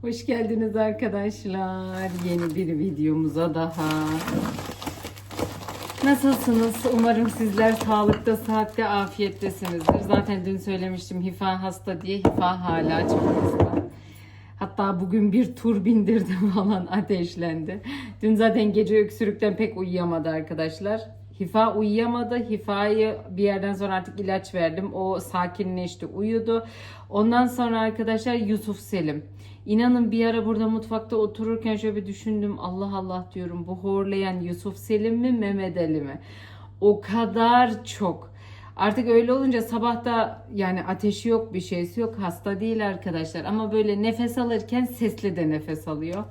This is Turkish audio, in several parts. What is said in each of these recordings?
Hoş geldiniz arkadaşlar. Yeni bir videomuza daha. Nasılsınız? Umarım sizler sağlıkta, saatte, afiyettesinizdir. Zaten dün söylemiştim Hifa hasta diye. Hifa hala çok hasta. Hatta bugün bir tur bindirdim falan ateşlendi. Dün zaten gece öksürükten pek uyuyamadı arkadaşlar. Hifa uyuyamadı. Hifa'yı bir yerden sonra artık ilaç verdim. O sakinleşti, uyudu. Ondan sonra arkadaşlar Yusuf Selim. İnanın bir ara burada mutfakta otururken şöyle bir düşündüm. Allah Allah diyorum bu horlayan Yusuf Selim mi Mehmet Ali mi? O kadar çok. Artık öyle olunca sabahta yani ateşi yok bir şeysi yok hasta değil arkadaşlar ama böyle nefes alırken sesli de nefes alıyor.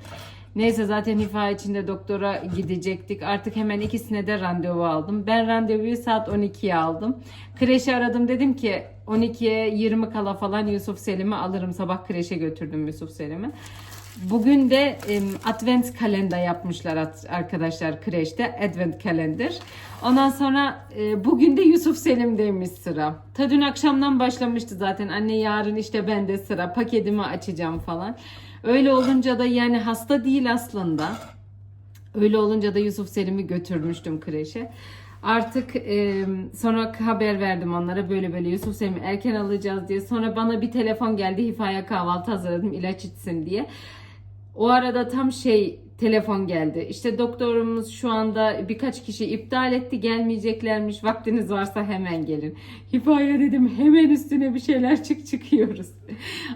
Neyse zaten hifa içinde doktora gidecektik. Artık hemen ikisine de randevu aldım. Ben randevuyu saat 12'ye aldım. Kreşi aradım dedim ki 12'ye 20 kala falan Yusuf Selim'i alırım. Sabah kreşe götürdüm Yusuf Selim'i. Bugün de em, advent kalender yapmışlar arkadaşlar kreşte. Advent kalender. Ondan sonra e, bugün de Yusuf Selim'deymiş sıra. Ta dün akşamdan başlamıştı zaten. Anne yarın işte bende sıra. Paketimi açacağım falan. Öyle olunca da yani hasta değil aslında. Öyle olunca da Yusuf Selim'i götürmüştüm kreşe. Artık e, sonra haber verdim onlara böyle böyle Yusuf Selim'i erken alacağız diye. Sonra bana bir telefon geldi Hifa'ya kahvaltı hazırladım ilaç içsin diye. O arada tam şey telefon geldi. İşte doktorumuz şu anda birkaç kişi iptal etti gelmeyeceklermiş. Vaktiniz varsa hemen gelin. Hifaya dedim hemen üstüne bir şeyler çık çıkıyoruz.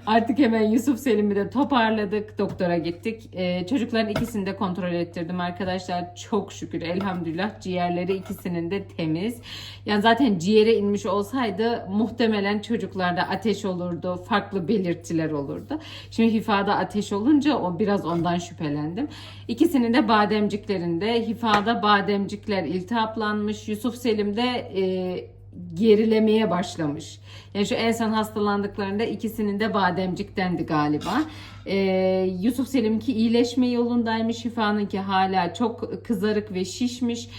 Artık hemen Yusuf Selim'i de toparladık. Doktora gittik. Ee, çocukların ikisini de kontrol ettirdim arkadaşlar. Çok şükür elhamdülillah ciğerleri ikisinin de temiz. Yani zaten ciğere inmiş olsaydı muhtemelen çocuklarda ateş olurdu. Farklı belirtiler olurdu. Şimdi Hifa'da ateş olunca o biraz ondan şüphelendim. İkisinin de bademciklerinde Hifa'da bademcikler iltihaplanmış. Yusuf Selim'de e, gerilemeye başlamış. Yani şu en son hastalandıklarında ikisinin de bademciktendi galiba. Ee, Yusuf Selim'ki iyileşme yolundaymış. Şifa'nınki hala çok kızarık ve şişmiş.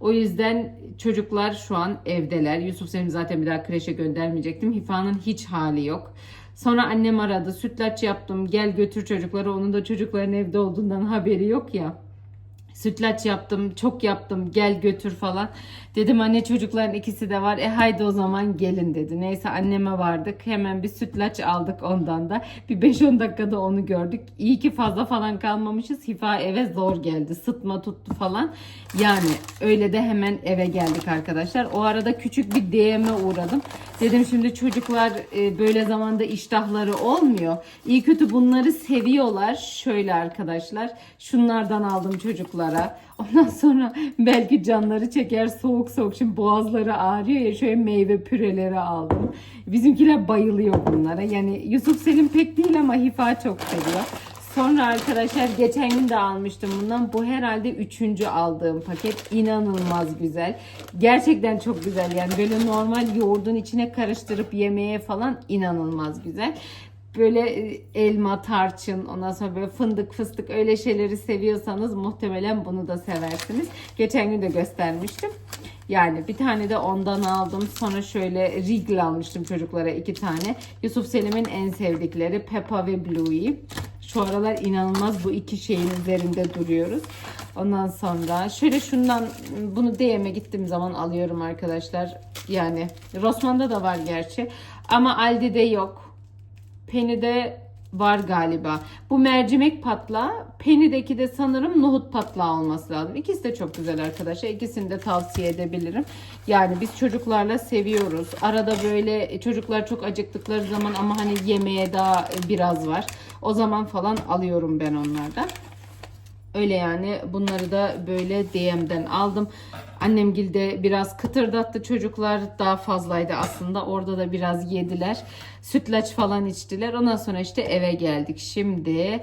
O yüzden çocuklar şu an evdeler. Yusuf Selim zaten bir daha kreşe göndermeyecektim. Hifa'nın hiç hali yok. Sonra annem aradı. Sütlaç yaptım. Gel götür çocukları. Onun da çocukların evde olduğundan haberi yok ya. Sütlaç yaptım, çok yaptım, gel götür falan. Dedim anne çocukların ikisi de var. E haydi o zaman gelin dedi. Neyse anneme vardık. Hemen bir sütlaç aldık ondan da. Bir 5-10 dakikada onu gördük. İyi ki fazla falan kalmamışız. Hifa eve zor geldi. Sıtma tuttu falan. Yani öyle de hemen eve geldik arkadaşlar. O arada küçük bir DM'e uğradım. Dedim şimdi çocuklar e, böyle zamanda iştahları olmuyor. İyi kötü bunları seviyorlar. Şöyle arkadaşlar. Şunlardan aldım çocuklara. Ondan sonra belki canları çeker soğuk soğuk. Şimdi boğazları ağrıyor ya şöyle meyve püreleri aldım. Bizimkiler bayılıyor bunlara. Yani Yusuf Selim pek değil ama Hifa çok seviyor. Sonra arkadaşlar geçen gün de almıştım bundan. Bu herhalde üçüncü aldığım paket. İnanılmaz güzel. Gerçekten çok güzel yani böyle normal yoğurdun içine karıştırıp yemeye falan inanılmaz güzel. Böyle e, elma, tarçın, ondan sonra böyle fındık, fıstık öyle şeyleri seviyorsanız muhtemelen bunu da seversiniz. Geçen gün de göstermiştim. Yani bir tane de ondan aldım. Sonra şöyle Regal almıştım çocuklara iki tane. Yusuf Selim'in en sevdikleri Peppa ve Bluey. Şu aralar inanılmaz bu iki şeyin üzerinde duruyoruz. Ondan sonra şöyle şundan bunu DM'e gittiğim zaman alıyorum arkadaşlar. Yani Rossmann'da da var gerçi. Ama Aldi'de yok. Penny'de var galiba. Bu mercimek patlağı. Penny'deki de sanırım nohut patlağı olması lazım. İkisi de çok güzel arkadaşlar. İkisini de tavsiye edebilirim. Yani biz çocuklarla seviyoruz. Arada böyle çocuklar çok acıktıkları zaman ama hani yemeğe daha biraz var. O zaman falan alıyorum ben onlardan. Öyle yani bunları da böyle DM'den aldım. Annemgil de biraz kıtırdattı çocuklar daha fazlaydı aslında. Orada da biraz yediler. Sütlaç falan içtiler. Ondan sonra işte eve geldik. Şimdi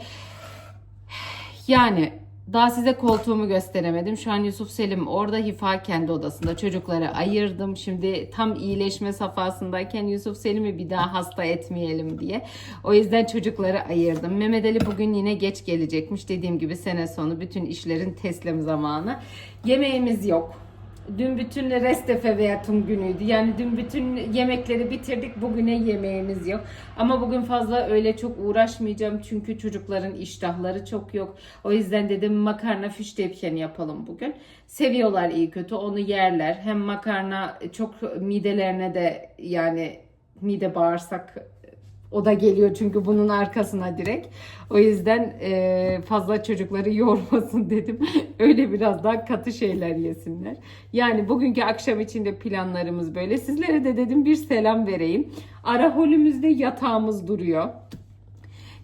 yani daha size koltuğumu gösteremedim. Şu an Yusuf Selim orada Hifa kendi odasında. Çocukları ayırdım. Şimdi tam iyileşme safhasındayken Yusuf Selim'i bir daha hasta etmeyelim diye. O yüzden çocukları ayırdım. Mehmet Ali bugün yine geç gelecekmiş. Dediğim gibi sene sonu bütün işlerin teslim zamanı. Yemeğimiz yok. Dün bütün restefe veya tüm günüydü. Yani dün bütün yemekleri bitirdik. Bugüne yemeğimiz yok. Ama bugün fazla öyle çok uğraşmayacağım. Çünkü çocukların iştahları çok yok. O yüzden dedim makarna fiştepken yapalım bugün. Seviyorlar iyi kötü. Onu yerler. Hem makarna çok midelerine de yani mide bağırsak o da geliyor çünkü bunun arkasına direkt. O yüzden e, fazla çocukları yormasın dedim. Öyle biraz daha katı şeyler yesinler. Yani bugünkü akşam için de planlarımız böyle. Sizlere de dedim bir selam vereyim. Ara holümüzde yatağımız duruyor.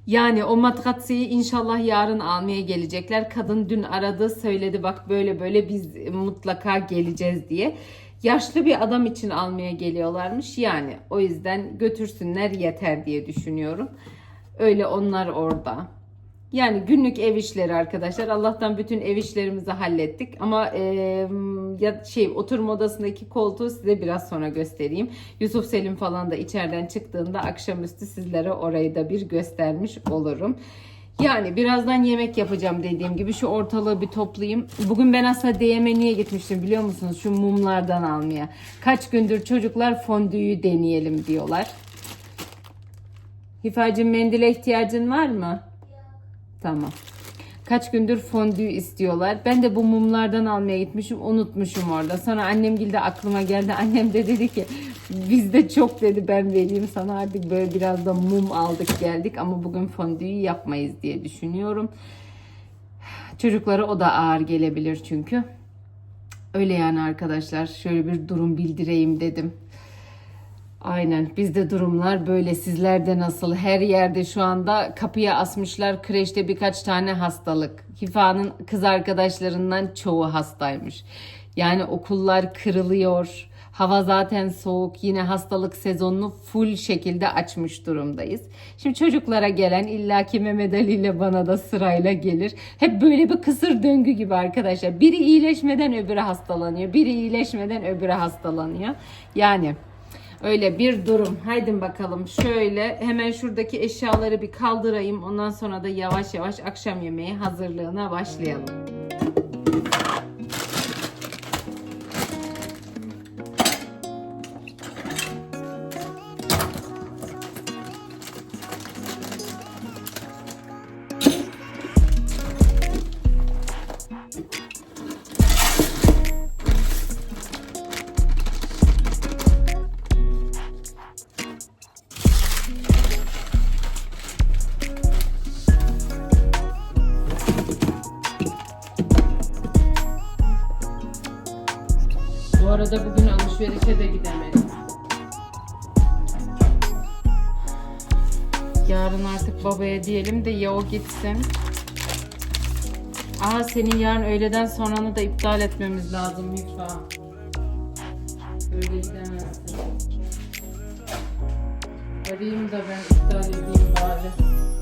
Yani o matkatsıyı inşallah yarın almaya gelecekler. Kadın dün aradı söyledi bak böyle böyle biz mutlaka geleceğiz diye. Yaşlı bir adam için almaya geliyorlarmış yani o yüzden götürsünler yeter diye düşünüyorum. Öyle onlar orada. Yani günlük ev işleri arkadaşlar. Allah'tan bütün ev işlerimizi hallettik. Ama e, ya şey oturma odasındaki koltuğu size biraz sonra göstereyim. Yusuf Selim falan da içeriden çıktığında akşamüstü sizlere orayı da bir göstermiş olurum. Yani birazdan yemek yapacağım dediğim gibi şu ortalığı bir toplayayım. Bugün ben aslında DM'e niye gitmiştim biliyor musunuz? Şu mumlardan almaya. Kaç gündür çocuklar fondüyü deneyelim diyorlar. Hifacığım mendile ihtiyacın var mı? Tamam. Kaç gündür fondü istiyorlar. Ben de bu mumlardan almaya gitmişim. Unutmuşum orada. Sonra annem de aklıma geldi. Annem de dedi ki bizde çok dedi ben vereyim sana artık böyle biraz da mum aldık geldik ama bugün fondüyü yapmayız diye düşünüyorum. Çocuklara o da ağır gelebilir çünkü. Öyle yani arkadaşlar. Şöyle bir durum bildireyim dedim. Aynen bizde durumlar böyle sizlerde nasıl her yerde şu anda kapıya asmışlar kreşte birkaç tane hastalık. Hifa'nın kız arkadaşlarından çoğu hastaymış. Yani okullar kırılıyor. Hava zaten soğuk. Yine hastalık sezonunu full şekilde açmış durumdayız. Şimdi çocuklara gelen illaki Mehmet Ali ile bana da sırayla gelir. Hep böyle bir kısır döngü gibi arkadaşlar. Biri iyileşmeden öbürü hastalanıyor. Biri iyileşmeden öbürü hastalanıyor. Yani Öyle bir durum. Haydi bakalım şöyle hemen şuradaki eşyaları bir kaldırayım. Ondan sonra da yavaş yavaş akşam yemeği hazırlığına başlayalım. Yarın artık babaya diyelim de ya o gitsin. Aa senin yarın öğleden sonranı da iptal etmemiz lazım Mifa. Öyle gidemezsin. Arayayım da ben iptal edeyim bari.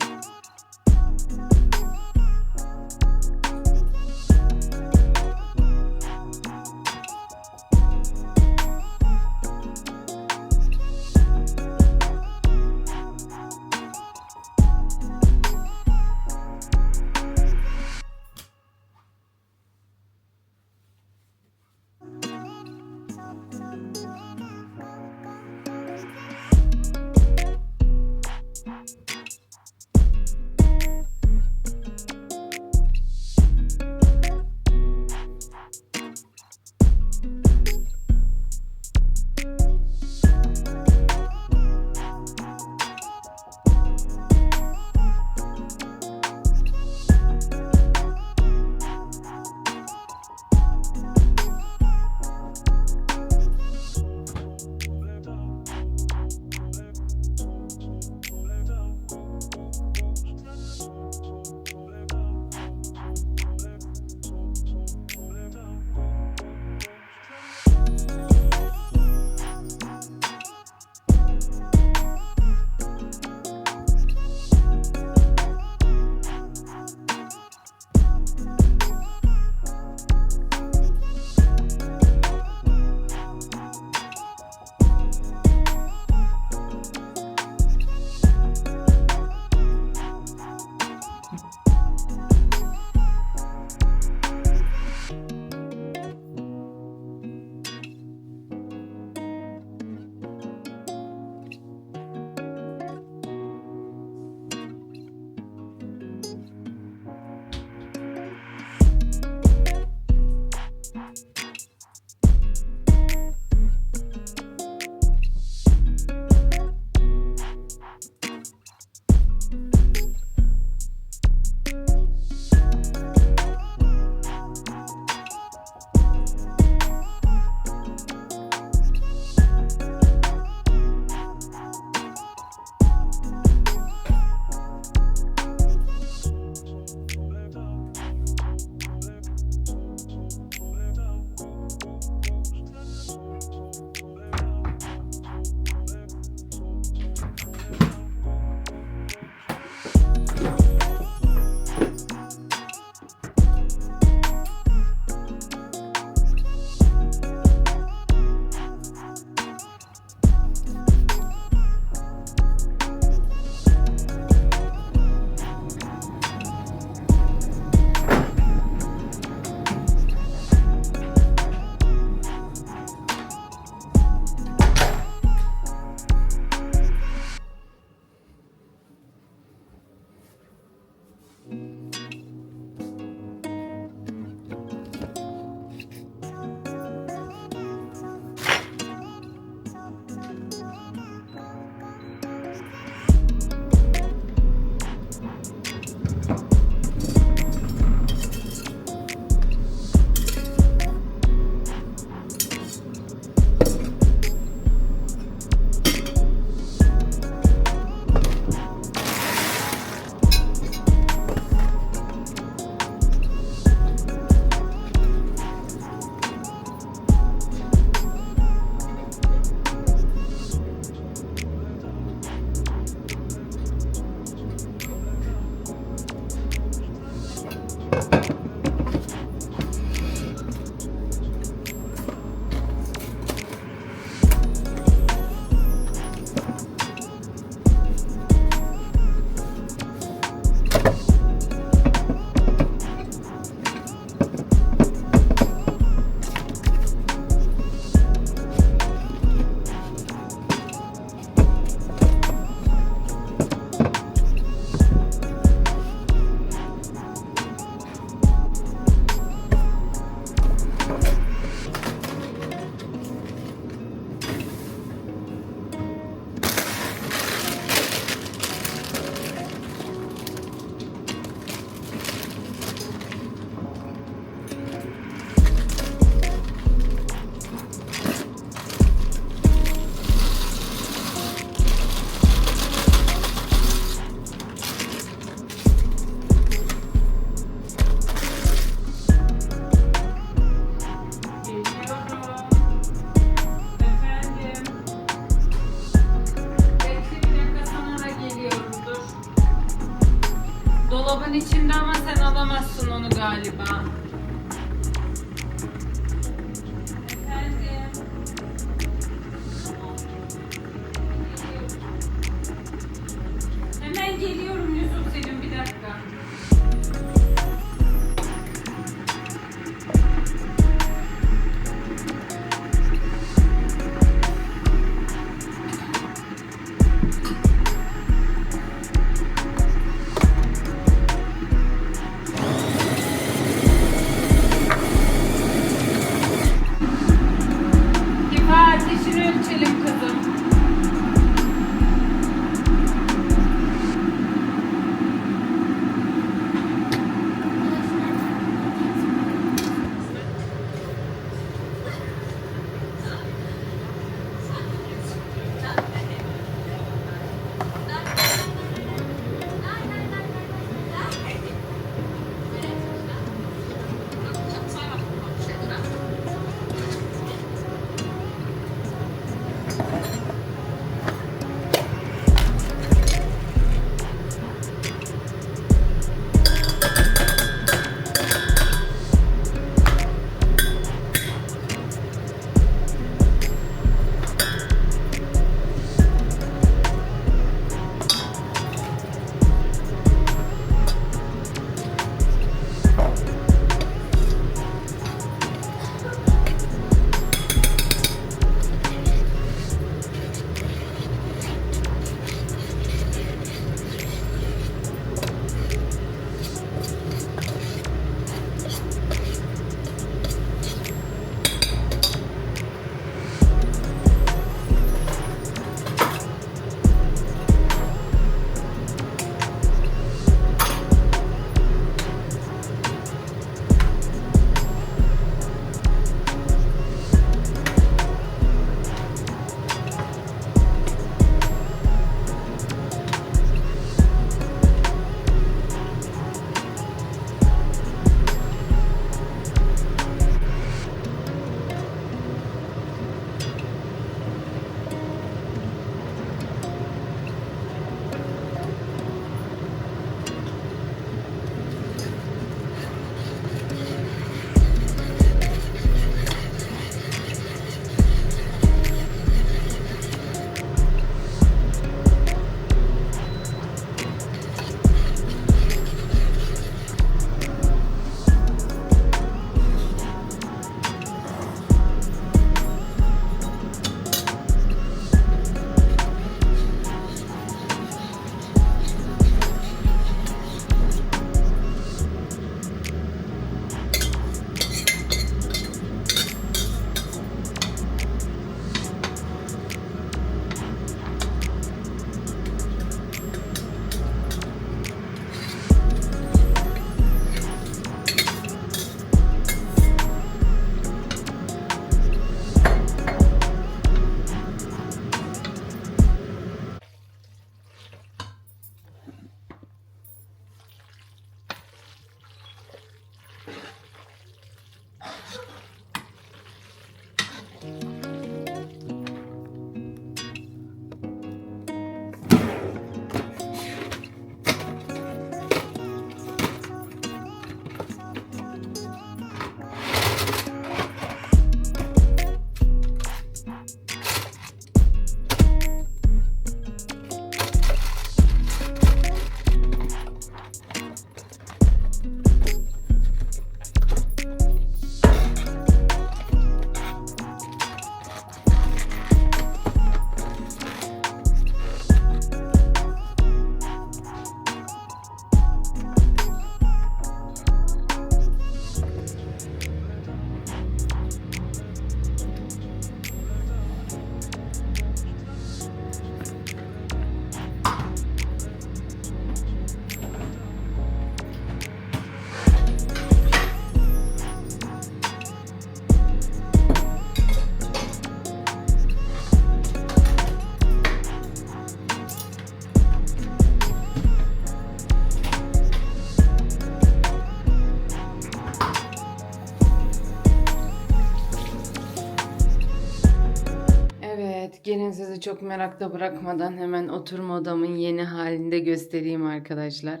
Sizi çok merakta bırakmadan hemen oturma odamın yeni halinde göstereyim arkadaşlar.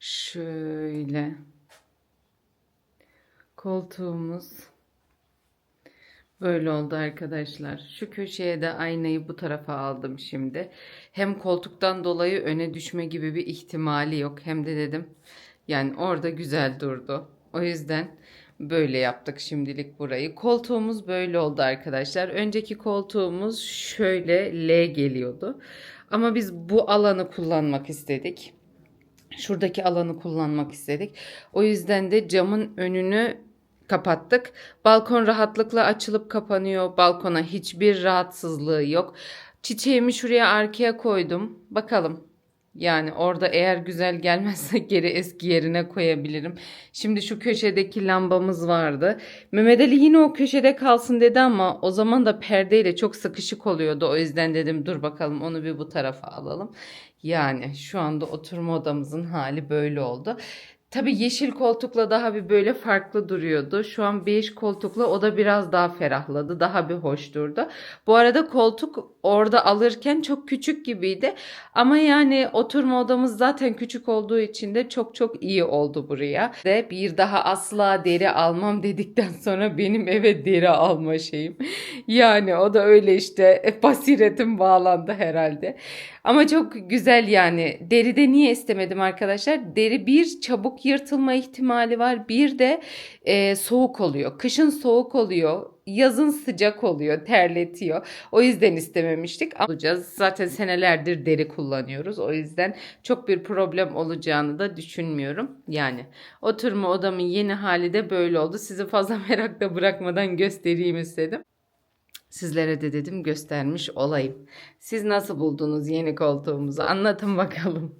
Şöyle. Koltuğumuz böyle oldu arkadaşlar. Şu köşeye de aynayı bu tarafa aldım şimdi. Hem koltuktan dolayı öne düşme gibi bir ihtimali yok. Hem de dedim yani orada güzel durdu. O yüzden böyle yaptık şimdilik burayı. Koltuğumuz böyle oldu arkadaşlar. Önceki koltuğumuz şöyle L geliyordu. Ama biz bu alanı kullanmak istedik. Şuradaki alanı kullanmak istedik. O yüzden de camın önünü kapattık. Balkon rahatlıkla açılıp kapanıyor. Balkona hiçbir rahatsızlığı yok. Çiçeğimi şuraya arkaya koydum. Bakalım. Yani orada eğer güzel gelmezse geri eski yerine koyabilirim. Şimdi şu köşedeki lambamız vardı. Mehmet Ali yine o köşede kalsın dedi ama o zaman da perdeyle çok sıkışık oluyordu. O yüzden dedim dur bakalım onu bir bu tarafa alalım. Yani şu anda oturma odamızın hali böyle oldu. Tabii yeşil koltukla daha bir böyle farklı duruyordu. Şu an bej koltukla o da biraz daha ferahladı. Daha bir hoş durdu. Bu arada koltuk orada alırken çok küçük gibiydi. Ama yani oturma odamız zaten küçük olduğu için de çok çok iyi oldu buraya. Ve bir daha asla deri almam dedikten sonra benim eve deri alma şeyim. Yani o da öyle işte basiretim bağlandı herhalde. Ama çok güzel yani. Deride niye istemedim arkadaşlar? Deri bir çabuk yırtılma ihtimali var. Bir de e, soğuk oluyor. Kışın soğuk oluyor. Yazın sıcak oluyor, terletiyor. O yüzden istememiştik. Alacağız. Zaten senelerdir deri kullanıyoruz. O yüzden çok bir problem olacağını da düşünmüyorum. Yani oturma odamın yeni hali de böyle oldu. Sizi fazla merakla bırakmadan göstereyim istedim. Sizlere de dedim göstermiş olayım. Siz nasıl buldunuz yeni koltuğumuzu? Anlatın bakalım.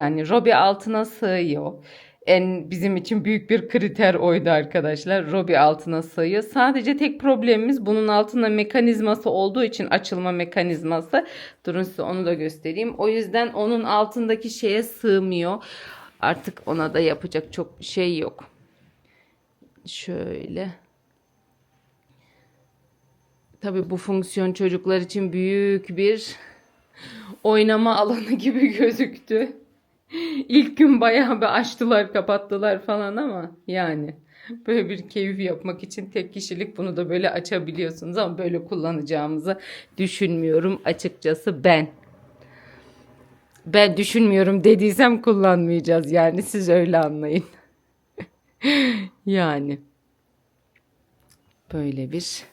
Yani Robi altına sığıyor. En bizim için büyük bir kriter oydu arkadaşlar. Robi altına sığıyor. Sadece tek problemimiz bunun altında mekanizması olduğu için açılma mekanizması. Durun size onu da göstereyim. O yüzden onun altındaki şeye sığmıyor. Artık ona da yapacak çok şey yok. Şöyle. Tabii bu fonksiyon çocuklar için büyük bir oynama alanı gibi gözüktü. İlk gün bayağı bir açtılar kapattılar falan ama yani böyle bir keyif yapmak için tek kişilik bunu da böyle açabiliyorsunuz ama böyle kullanacağımızı düşünmüyorum açıkçası ben. Ben düşünmüyorum dediysem kullanmayacağız yani siz öyle anlayın. yani böyle bir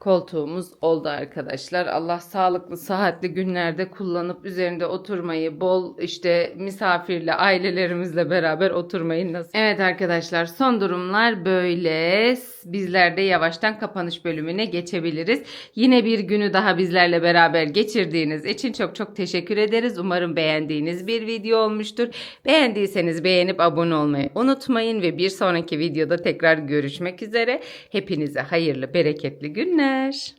koltuğumuz oldu arkadaşlar. Allah sağlıklı, sıhhatli günlerde kullanıp üzerinde oturmayı, bol işte misafirle, ailelerimizle beraber oturmayı nasıl. Evet arkadaşlar son durumlar böyle. Bizler de yavaştan kapanış bölümüne geçebiliriz. Yine bir günü daha bizlerle beraber geçirdiğiniz için çok çok teşekkür ederiz. Umarım beğendiğiniz bir video olmuştur. Beğendiyseniz beğenip abone olmayı unutmayın ve bir sonraki videoda tekrar görüşmek üzere. Hepinize hayırlı, bereketli günler. dias!